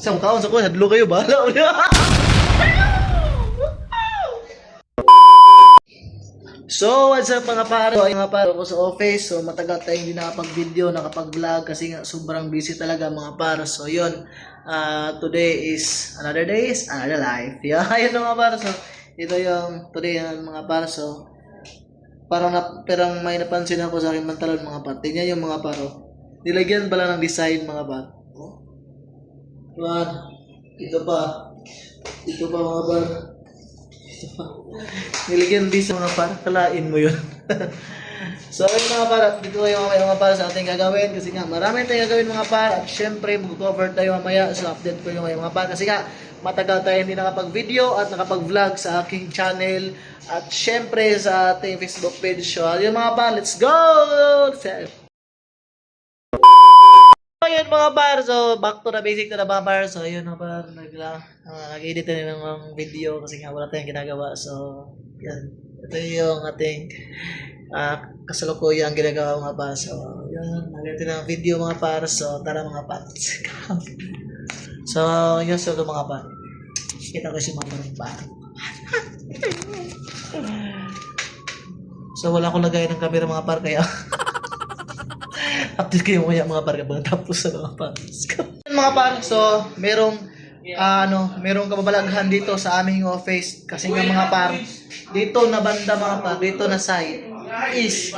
Isang kaon sa ko, hadlo kayo, bahala ulit. So, what's up mga paro? Ay mga paro ko sa office. So, matagal tayong hindi nakapag-video, nakapag-vlog kasi nga sobrang busy talaga mga paro. So, yun. Ah, today is another day is another life. Yeah, ayun mga paro. So, ito yung today yung mga paro. So, parang na, parang may napansin ako sa aking pantalon mga paro. Tingnan yung mga paro. Nilagyan pala ng design mga paro. Yan. Ito pa. Ito pa mga paro. Niligyan din sa mga para, kalain mo yun. so, ayun mga para, dito kayo mga mga para sa ating gagawin kasi nga marami tayong gagawin mga para at syempre mag-cover tayo mamaya so update ko yung mga para kasi nga matagal tayo hindi nakapag-video at nakapag-vlog sa aking channel at syempre sa ating Facebook page so ayun mga para, let's go! Ayun mga par, so back to the basic to the mga par. So ayun mga par, nagla, uh, nag-edit na ng video kasi nga wala tayong ginagawa. So yan, ito yung ating uh, kasalukuyang ginagawa mga par. So yun, nag-edit ng video mga par. So tara mga par. so yun solo mga par. Kita ko si mga par. so wala akong lagay ng camera mga par kaya update kayo maya mga par kapag tapos sa mga par. mga par, so merong ah, ano, merong kababalaghan dito sa aming office kasi nga mga par, dito na banda mga par, dito na side is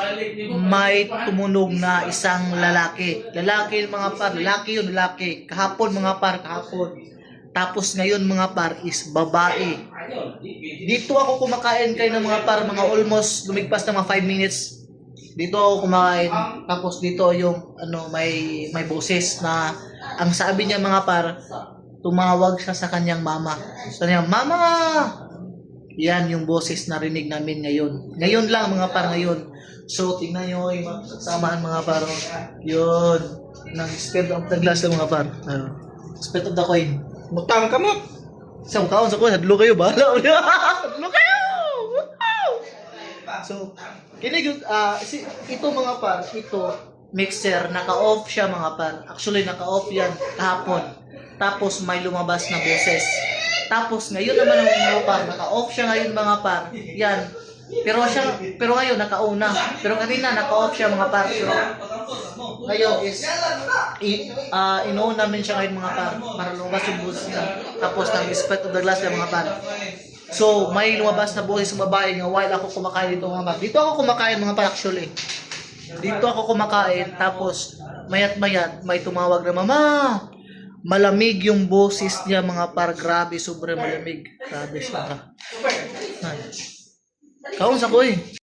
may tumunog na isang lalaki. Lalaki mga par, lalaki yun, lalaki. Kahapon mga par, kahapon. Tapos ngayon mga par is babae. Dito ako kumakain kayo ng mga par, mga almost lumigpas ng mga 5 minutes dito ako kumakain tapos dito yung ano may may boses na ang sabi niya mga par tumawag siya sa kanyang mama. So niya mama! Yan yung boses na rinig namin ngayon. Ngayon lang mga par ngayon. So tingnan nyo yung samaan mga par yun. Ng spirit of the glass mga par. Uh, spirit of the coin. Mutang ka mo. Isang kaon sa ko, hadlo kayo, bahala. Hadlo kayo! So, kinig, ah, si, ito mga par, ito, mixer, naka-off siya mga par. Actually, naka-off yan kahapon. Tapos, may lumabas na boses. Tapos, ngayon naman ang mga par, naka-off siya ngayon mga par. Yan. Pero siya, pero ngayon, naka-on na. Pero kanina, naka-off siya mga par. So, ngayon is, i, ah, in-on namin siya ngayon mga par, para lumabas yung boses niya. Tapos, nang split of the glass ng mga par. So, may lumabas na boses ng babae nga while ako kumakain dito mga par. Dito ako kumakain mga par actually. Dito ako kumakain, tapos mayat-mayat may tumawag na mama. Malamig yung boses niya mga par. Grabe, sobrang malamig. Grabe siya. Kaon sa ko eh.